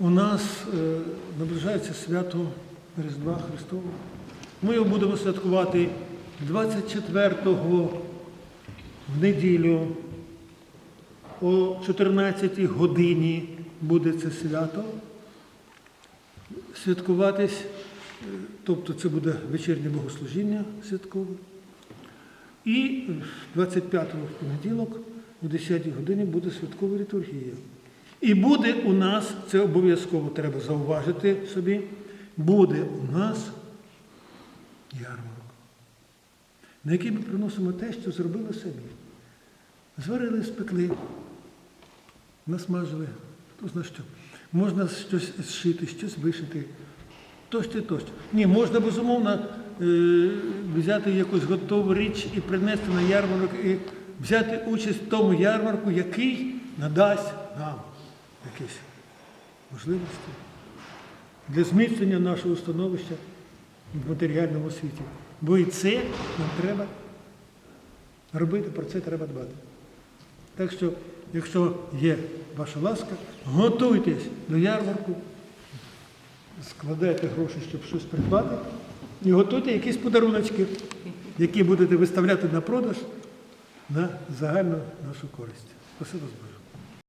У нас е, наближається свято Різдва Христового. Ми його будемо святкувати 24-го в неділю о 14 годині буде це свято. Святкуватись, е, тобто це буде вечірнє богослужіння святкове. І 25-го в понеділок о 10 годині буде святкова літургія. І буде у нас, це обов'язково треба зауважити собі, буде у нас ярмарок, на який ми приносимо те, що зробили самі. Зварили, спекли, насмажили, хто зна що. Можна щось зшити, щось вишити, тощо, тощо. Ні, можна безумовно е, взяти якусь готову річ і принести на ярмарок, і взяти участь в тому ярмарку, який надасть нам якісь можливості для зміцнення нашого становища в матеріальному світі. Бо і це нам треба робити, про це треба дбати. Так що, якщо є ваша ласка, готуйтесь до ярмарку, складайте гроші, щоб щось придбати, і готуйте якісь подаруночки, які будете виставляти на продаж на загальну нашу користь. Спасибо Боже.